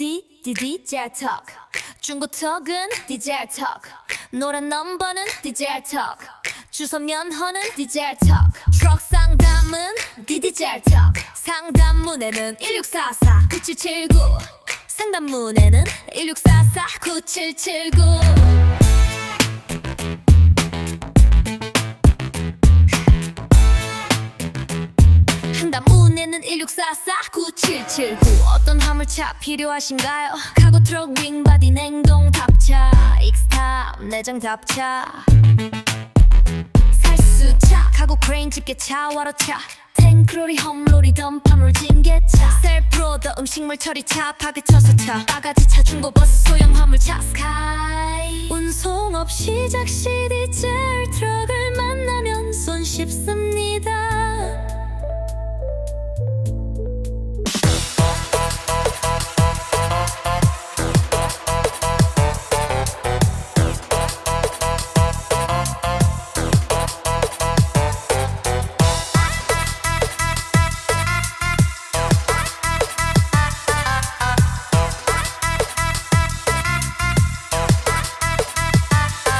D D DJ 톡. 중고턱은 DJ 톡. 노란 넘버는 DJ 톡. 주소 면허는 DJ 톡. 트럭 상담은 DJ 톡. 상담문에는 1644 9779 상담문에는 1644 9779 상담문에는 1644 9779 어떤 화물차 필요하신가요? 카고 트럭 윙바디 냉동 답차. 익스탑 내장 답차. 살수차. 카고 크레인 집게차 와로차. 탱크로리 홈로리 덤파물 징계차. 셀프로더 음식물 처리차 파괴처소차. 바가지차 중고버스 소형 화물차. 스카이. 운송업 시작 시 디 젤 트럭을 만나면 손 쉽습니다